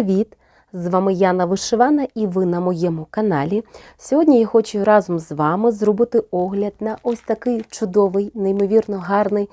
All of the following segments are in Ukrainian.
Привіт! З вами Яна Вишивана і ви на моєму каналі. Сьогодні я хочу разом з вами зробити огляд на ось такий чудовий, неймовірно гарний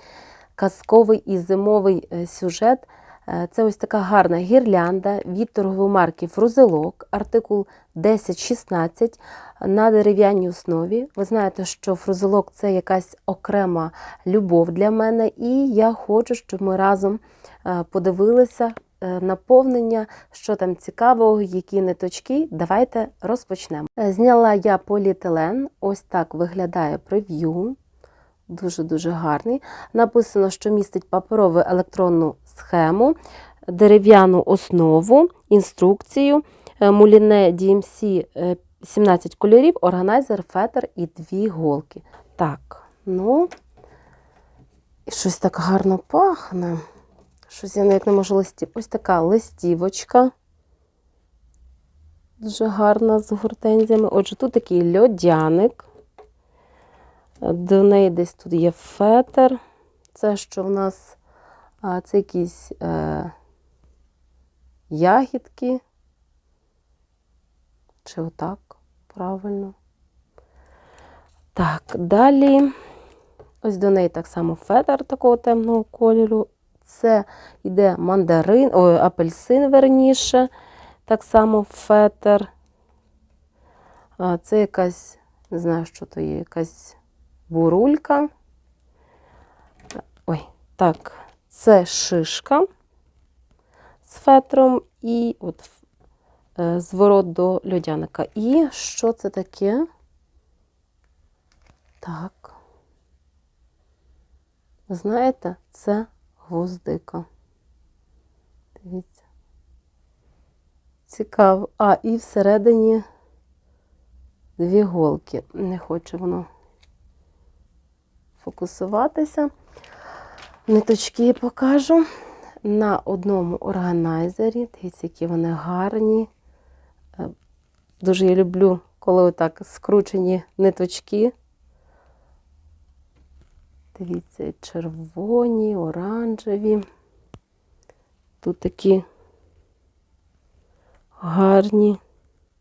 казковий і зимовий е, сюжет. Е, Це ось така гарна гірлянда від торгової марки Фрузелок, артикул 1016 на дерев'яній основі. Ви знаєте, що фрузелок це якась окрема любов для мене, і я хочу, щоб ми разом е, подивилися наповнення, що там цікавого, які ниточки. Давайте розпочнемо. Е, Зняла я поліетилен, ось так виглядає прев'ю. Дуже-дуже гарний. Написано, що містить паперову електронну схему, дерев'яну основу, інструкцію, е, муліне DMC е, 17 кольорів, органайзер, фетр і дві голки. Так, ну, щось так гарно пахне. Щось я ніяк не можу листів. Ось така листівочка. Дуже гарна з гортензіями. Отже, тут такий льодяник. До неї десь тут є фетр. Це що в нас це якісь е, ягідки. Чи отак правильно? Так, далі. Ось до неї так само фетр такого темного кольору. Це йде мандарин, ой, апельсин верніше. Так само фетр. А, Це якась, не знаю, що то є, якась бурулька. Ой, так, це шишка з фетром і от е, зворот до льодяника. І що це таке? Так. Знаєте, це гвоздика. Дивіться. Цікаво. А, і всередині дві голки. Не хоче воно фокусуватися. Ниточки покажу. На одному органайзері. Дивіться, які вони гарні. Е, Дуже я люблю, коли отак скручені ниточки. Дивіться, червоні, оранжеві. Тут такі гарні,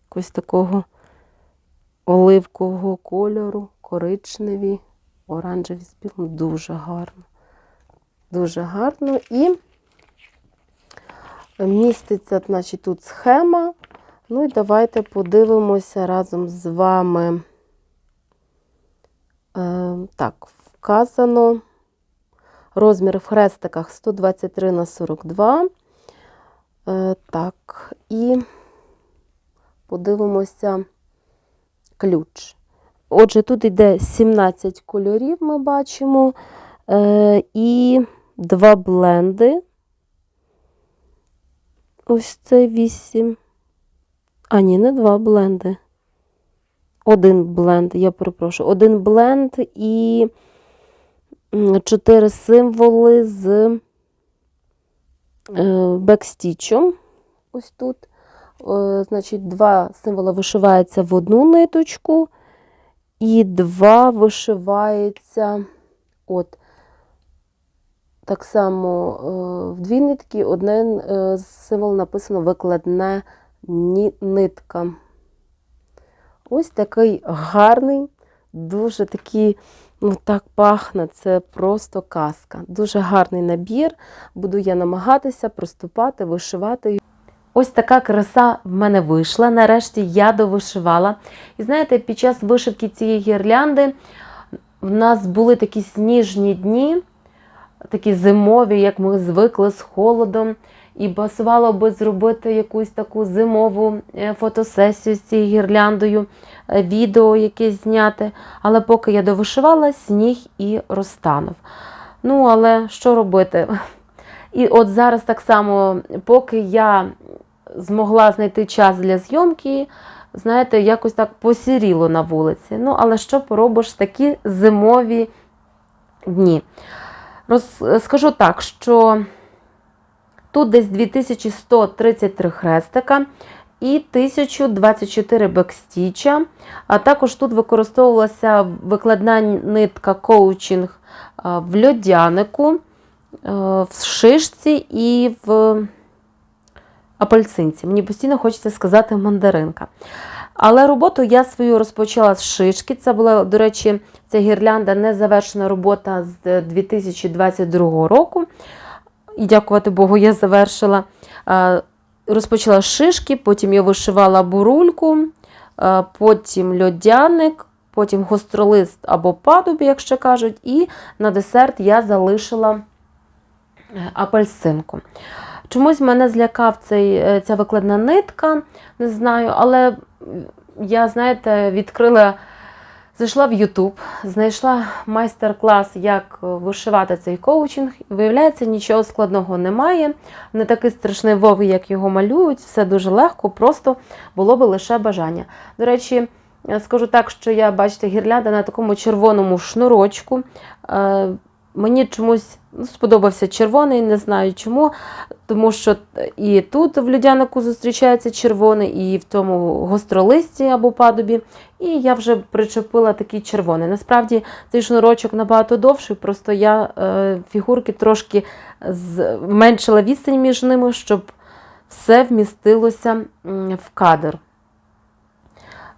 якось такого оливкового кольору, коричневі, оранжеві з білим. Дуже гарно. Дуже гарно. І міститься, значить, тут схема. Ну і давайте подивимося разом з вами. Е, так, вказано розмір в хрестиках 123 на 42. Е, так, і подивимося ключ. Отже, тут йде 17 кольорів, ми бачимо, е, і два бленди. Ось це 8. А, ні, не два бленди. Один бленд, я перепрошую, один бленд і чотири символи з е, бекстічем. Ось тут. Е, Значить, два символи вишиваються в одну ниточку, і два вишивається от так само е, в дві нитки, один символ написано викладне ні- нитка. Ось такий гарний, дуже такий, ну так пахне, це просто казка. Дуже гарний набір. Буду я намагатися проступати, вишивати. Ось така краса в мене вийшла. Нарешті я довишивала. І знаєте, під час вишивки цієї гірлянди в нас були такі сніжні дні, такі зимові, як ми звикли з холодом. І басувало би зробити якусь таку зимову е, фотосесію з цією гірляндою, е, відео якесь зняти. Але поки я довишивала, сніг і розтанув. Ну, але що робити? І от зараз так само, поки я змогла знайти час для зйомки, знаєте, якось так посіріло на вулиці. Ну, але що поробиш такі зимові дні? Роз, скажу так, що тут десь 2133 хрестика і 1024 бекстіча. А також тут використовувалася викладна нитка коучинг в льодянику, е, в шишці і в апельсинці. Мені постійно хочеться сказати мандаринка. Але роботу я свою розпочала з шишки. Це була, до речі, ця гірлянда незавершена робота з 2022 року. І дякувати Богу, я завершила. Е, Розпочала з шишки, потім я вишивала бурульку, е, потім льодяник, потім гостролист або падубі, якщо кажуть, і на десерт я залишила е, апельсинку. Чомусь мене злякав цей, е, ця викладна нитка, не знаю, але я, знаєте, відкрила, зайшла в YouTube, знайшла майстер-клас, як вишивати цей коучинг. Виявляється, нічого складного немає. Не такий страшний вов, як його малюють, все дуже легко, просто було би лише бажання. До речі, е, скажу так, що я, бачите, гірлянда на такому червоному шнурочку. Мені чомусь ну, сподобався червоний, не знаю чому, тому що і тут в людянику зустрічається червоний, і в тому гостролисті або падубі. І я вже причепила такий червоний. Насправді цей шнурочок набагато довший, просто я е, фігурки трошки зменшила відстань між ними, щоб все вмістилося в кадр.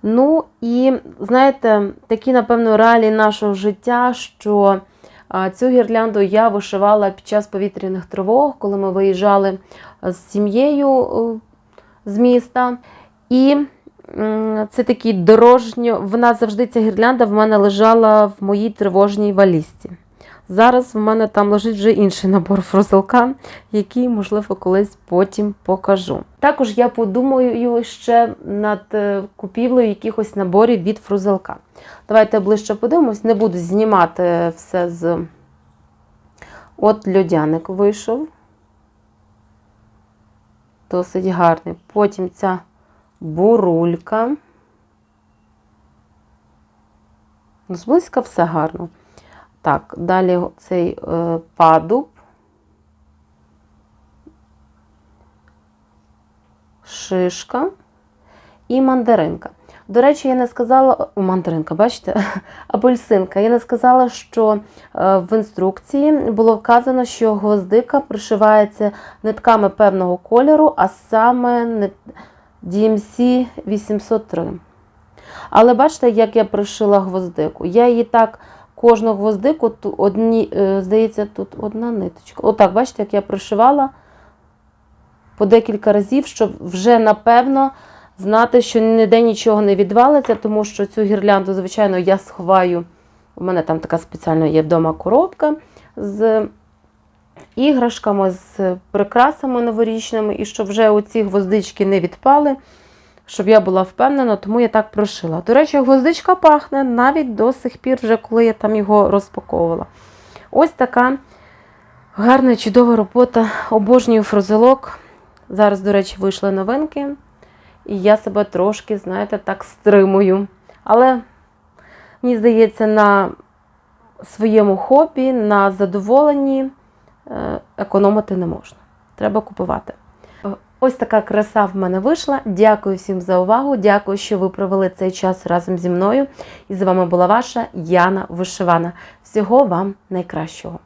Ну і знаєте, такі, напевно, реалії нашого життя, що Цю гірлянду я вишивала під час повітряних тривог, коли ми виїжджали з сім'єю е, з міста. І це такий дорожньо. Вона завжди ця гірлянда в мене лежала в моїй тривожній валізці. Зараз в мене там лежить вже інший набор фрузелка, який, можливо, колись потім покажу. Також я подумаю ще над е, купівлею якихось наборів від фрузелка. Давайте ближче подивимось, не буду знімати все з. От льодяник вийшов. Досить гарний. Потім ця бурулька. Ну, Зблизька все гарно. Так, далі цей е, падуб, шишка і мандаринка. До речі, я не сказала, о, мандаринка, бачите, апельсинка. Я не сказала, що е, в інструкції було вказано, що гвоздика пришивається нитками певного кольору, а саме DMC 803. Але бачите, як я пришила гвоздику. Я її так кожну гвоздику, одні, е, здається, тут одна ниточка. Отак, бачите, як я пришивала по декілька разів, щоб вже напевно знати, що ніде нічого не відвалиться, тому що цю гірлянду, звичайно, я сховаю. У мене там така спеціальна є вдома коробка з іграшками, з прикрасами новорічними, і щоб вже оці гвоздички не відпали щоб я була впевнена, тому я так прошила. До речі, гвоздичка пахне навіть до сих пір, вже коли я там його розпаковувала. Ось така гарна, чудова робота. Обожнюю фрузелок. Зараз, до речі, вийшли новинки. І я себе трошки, знаєте, так стримую. Але, мені здається, на своєму хобі, на задоволенні е, економити не можна. Треба купувати. Ось така краса в мене вийшла. Дякую всім за увагу. Дякую, що ви провели цей час разом зі мною. І з вами була ваша Яна Вишивана. Всього вам найкращого!